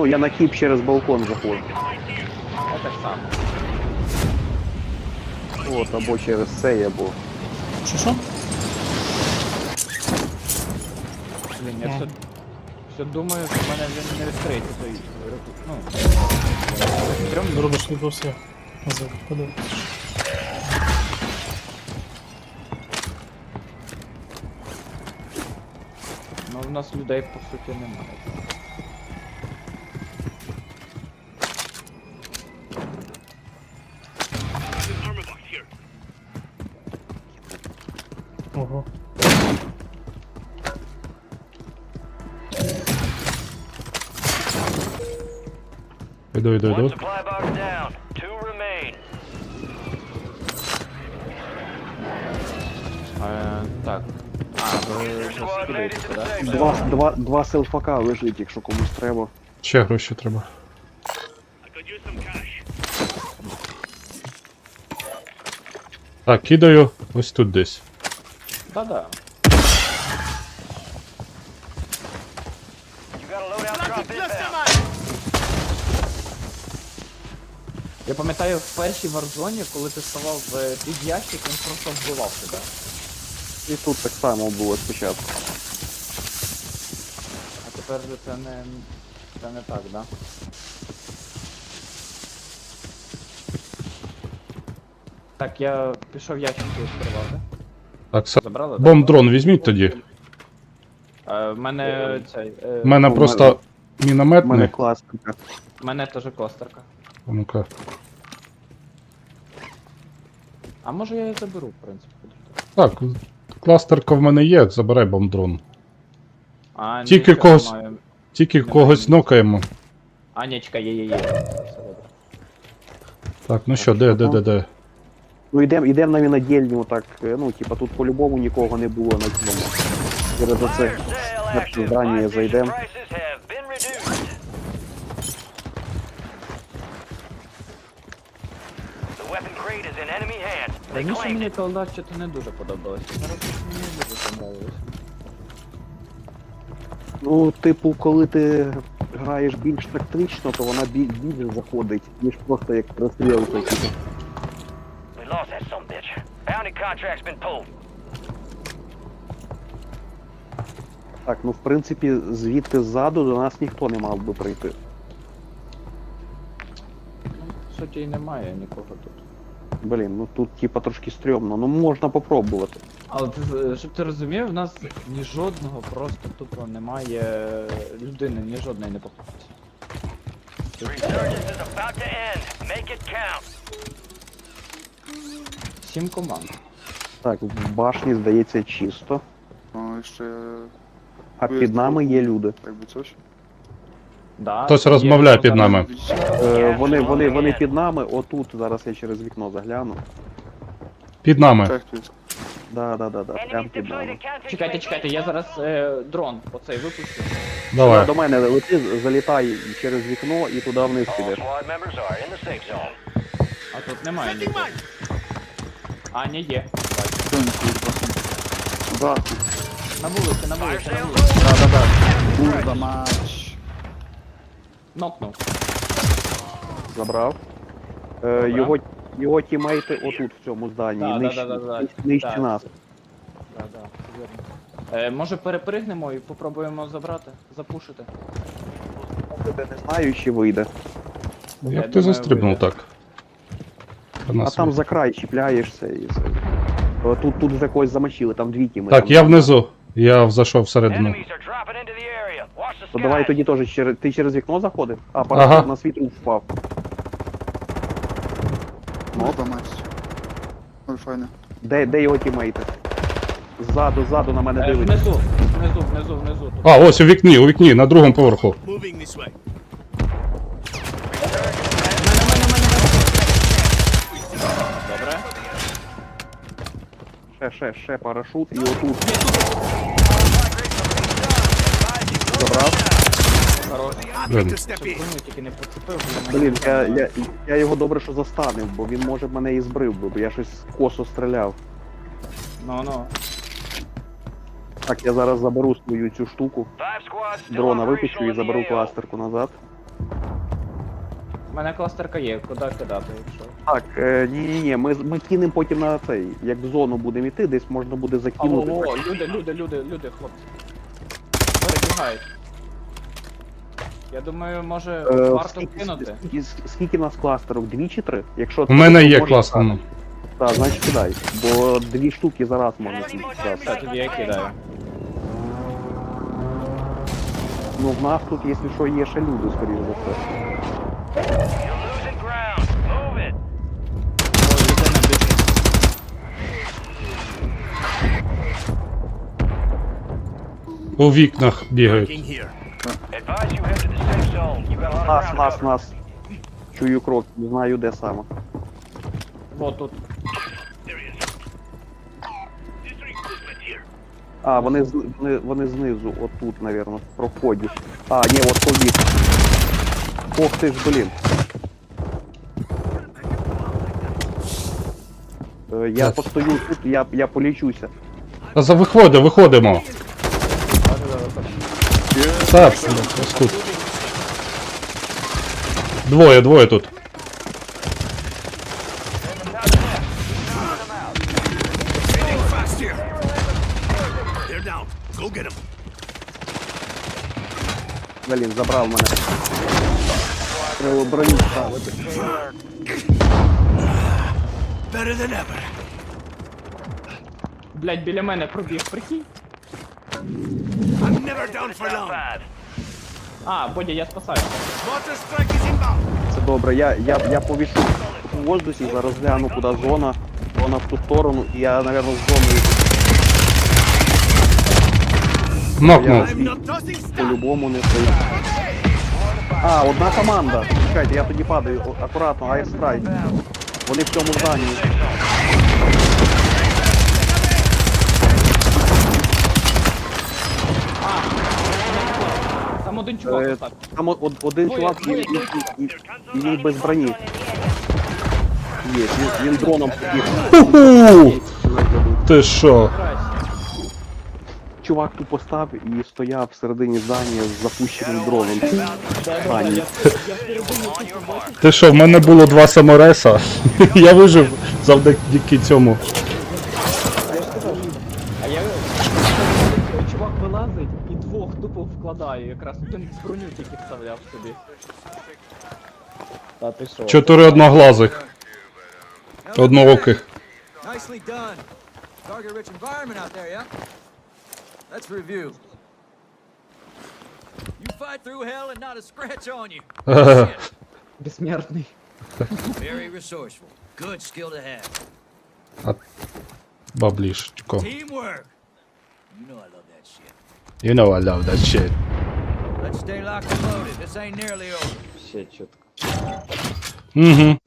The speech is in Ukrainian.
Ну, я на кіп через балкон заходжу. Я так само. От, або через цей, або. Що що? Блін, я все, все думаю, що в мене він не відкриється той. Ну. Трьом Робиш. Назад, подивитися. Ну в нас людей по суті немає. Ого. Іду, іду, One іду. supply box down. Two remain. Е, так. А, ви Your squad made it to the safe Два, zone. два, два селфака лежить, якщо комусь треба. Ще гроші треба. Так, кидаю ось тут десь. Да-да. Я пам'ятаю в першій варзоні, коли ти ставав е, під ящик, він просто вбивав тебе. І тут так само було спочатку. А тепер же це не. це не так, да? Так, я пішов ящики відкривати. Так, са... Забрали? так? бомб-дрон візьміть тоді. Е, в мене цей. е, У мене просто мене- У мене мінометний. класника. в мене теж костерка. А Ну-ка. А може я її заберу, в принципі. Так, кластерка в мене є, забирай бомб-дрон. А, Тільки нічого, когось- маю. Тільки Немає когось ніде. нокаємо. А, ні, чекай, є, є, є. Все добре. Так, ну що, де, де, де, де? Ну йдемо йдем на винодільню, так, е, ну, типа тут по-любому нікого не було на цьому. Через оце. На здання Buy station зайдем. prices have been reduced. The weapon crate is in enemy hands. They Раніше мені колда що не дуже подобалося. Зараз мені дуже подобалось. Ну, типу, коли ти граєш більш тактично, то вона бі- більше заходить, ніж просто як розстрілка. Contract's been pulled. Так, ну в принципі, звідти ззаду до нас ніхто не мав би прийти. Ну, в суті і немає нікого тут. Блін, ну тут типа трошки стрьомно, ну можна попробувати. Але ти, з- щоб ти розумів, в нас ні жодного просто тупо немає людини, ні жодної не попався. Resurgence is about to end. Make it count. Сім команд. Так, в башні здається чисто, А, ще а під нами є люди. якби coś. Да, Хтось є розмовляє хто під зараз- нами. Е, вони, вони, вони під нами, отут, зараз я через вікно загляну. Під нами. Да, да, да, да, прям під нами. Чекайте, чекайте, я зараз е, дрон оцей випущу. Давай. До мене лети, залітай через вікно і туди вниз підеш. А тут немає нікого. А, ні, є. Бачу. Да, На вулиці, на вулиці, на вулиці. да, да, да. Kurwa mać. Нокнув. Забрав. Е, його, його тімейти отут в цьому зданні, Да, да, нижче, да, да, да. нижче Так. нас. Да, да, вірно. Е, може перепригнемо і попробуємо забрати, запушити. Тебе не знаю, чи вийде. Я Як ти думаю, застрибнув вийде. так? А там за край чіпляєшся і все. О, Тут, тут вже когось замочили, там дві тіми. Так, там. я внизу. Я зайшов всередину. Enemies are dropping into the area. Watch the То давай тоді теж через. Ти через вікно заходив? А, парашут Ага. на світло впав. Fajne. Де, де його тімейти? Ззаду, ззаду на мене Е, дивиться. внизу, внизу, внизу, внизу. Тут. А, ось у вікні, у вікні, на другому поверху. Moving this way. Ще, ще, ще парашут і отут. Забрав. Блін. Блін, я, я, я його добре, що застанив, бо він може б мене і збрив би, бо я щось косо стріляв. Ну, ну. Так, я зараз заберу свою цю штуку, дрона випущу і заберу кластерку назад. У мене кластерка є, куди кидати, якщо. Так, е, ні, ні, ні, ми, ми кинемо потім на цей, як в зону будемо йти, десь можна буде закинути. о, люди, люди, люди, люди, хлопці. Перебігають. Я думаю, може Е, варто скільки, кинути. скільки, скільки нас кластерок? Дві чи три? Якщо У мене є класно. Так, значить кидай. Бо дві штуки зараз можна кидати. Так, тоді я кидаю. Ну в нас тут, якщо що, є ще люди, скоріш за все. You're losing ground. Move it. О, людина біжить. У вікнах бігають. Advise you head to the safe zone. You got a lot of Нас, ground нас, cover. нас. Чую крок, не знаю де саме. О, тут. А, вони, з- вони, вони знизу, отут, напевно, в проході. А, ні, от побіг. Ох ти ж, блін. Е, Я Так. постою тут, я, я полічуся. Та за виходи, виходимо. Так, ось тут. Двоє, двоє тут. Блін, забрав мене. Треба броню ставити. Блять, біля мене пробіг, прикинь. Bad. А, Бодя, я спасаю. Це добре, я, я, я повішу в воздусі, зараз гляну, куди зона. Вона в ту сторону, і я, напевно, з зоною Нокнув. по-любому не стою. А, одна команда. Чекайте, я тоді падаю. Акуратно, аерстрайк. Вони в цьому зданні. Там один чувак Е, остався. Там од- один чувак і, і, і, і, і він без броні. Є, він, він дроном побіг. Уху! Ти що? Чувак тупо став і стояв всередині здання з запущеним дроном. Ти що, в мене було два самореса. Я вижив завдяки цьому. А я чувак вилазить і двох тупо вкладає, якраз один броню тільки вставляв собі. Та ти що? Чотири одноглазих. Однооких. Nicely done. Target rich environment out there, yeah? Let's review. You fight through hell and not a scratch on you. Shit. Безсмертний. Very resourceful. Good skill to have. Баблішечко. Teamwork. You know I love that shit. You know I love that shit. Let's stay locked and loaded. This ain't nearly over. Ще чітко. Угу.